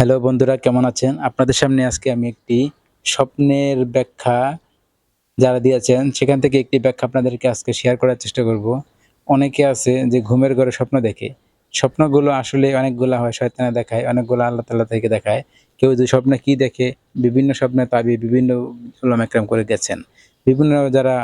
Hello বন্ধুরা, কেমন আছেন? আপনাদের সামনে আজকে আমি একটি স্বপ্নের ব্যাখ্যা যারা দিয়েছেন, সেখান থেকে একটি ব্যাখ্যা আপনাদেরকে আজকে শেয়ার করার চেষ্টা করব। অনেকে আছে যে ঘুমের ঘরে স্বপ্ন দেখে। স্বপ্নগুলো আসলে অনেকগুলো হয়, শয়তানে দেখায়, অনেকগুলো আল্লাহ তাল্লাহ থেকে দেখায়। কেউ যে স্বপ্নে কি দেখে, বিভিন্ন স্বপ্নে তাবি, বিভিন্ন উলামা একরাম করে গেছেন। বিভিন্ন যারা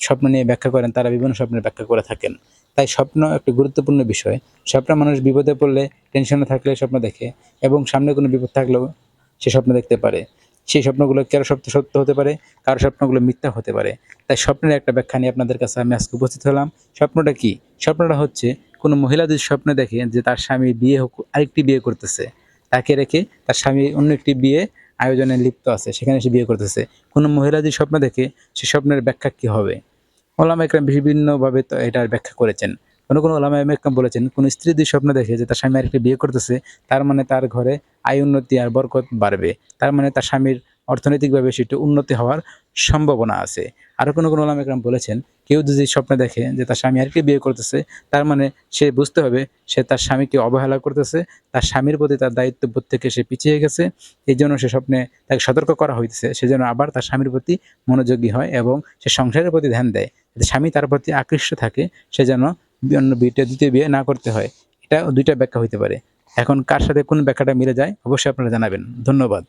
স্বপ্ন নিয়ে ব্যাখ্যা করেন, তারা বিভিন্ন স্বপ্নের ব্যাখ্যা করে থাকেন। তাই স্বপ্ন একটি গুরুত্বপূর্ণ বিষয়। স্বপ্ন মানুষ বিপদে পড়লে টেনশনে থাকলে স্বপ্ন দেখে এবং সামনে কোনো বিপদ থাকলেও সে স্বপ্ন দেখতে পারে। সেই স্বপ্নগুলো কারও সত্য সত্য হতে পারে? কারও স্বপ্নগুলো মিথ্যা হতে পারে। তাই স্বপ্নের একটা ব্যাখ্যা নিয়ে আপনাদের কাছে আমি আজকে উপস্থিত হলাম। স্বপ্নটা কি? স্বপ্নটা হচ্ছে, কোনো মহিলা যদি স্বপ্নে দেখে যে তার স্বামী বিয়ে হোক, আরেকটি বিয়ে করতেছে, তাকে রেখে তার স্বামী অন্য একটি বিয়ে আয়োজনে লিপ্ত আছে, সেখানে সে বিয়ে করতেছে। কোনো মহিলা যদি স্বপ্ন দেখে, সে স্বপ্নের ব্যাখ্যা কী হবে? ওলামা একরাম বিভিন্নভাবে এটার ব্যাখ্যা করেছেন। কোনো কোনো ওলামা একরাম বলেছেন, কোনো স্ত্রী যদি স্বপ্ন দেখে যে তার স্বামী আরেকটি বিয়ে করতেছে, তার মানে তার ঘরে আয় উন্নতি আর বরকত বাড়বে। তার মানে তার স্বামীর অর্থনৈতিকভাবে সেটি উন্নতি হওয়ার সম্ভাবনা আছে। আরও কোনো কোনো ওলামা একরাম বলেছেন, কেউ যদি স্বপ্ন দেখে যে তার স্বামী আরেকটি বিয়ে করতেছে, তার মানে সে বুঝতে হবে সে তার স্বামীকে অবহেলা করতেছে, তার স্বামীর প্রতি তার দায়িত্ববোধ থেকে সে পিছিয়ে গেছে এই জন্য সে স্বপ্নে তাকে সতর্ক করা হইতেছে, সেজন্য আবার তার স্বামীর প্রতি মনোযোগী হয় এবং সে সংসারের প্রতি ধ্যান দেয়। স্বামী তার প্রতি আকৃষ্ট থাকে, সে যেন অন্য বিয়েটা দ্বিতীয় বিয়ে না করতে হয়। এটা দুইটা ব্যাখ্যা হইতে পারে। এখন কার সাথে কোন ব্যাখ্যাটা মিলে যায়, অবশ্যই আপনারা জানাবেন। ধন্যবাদ।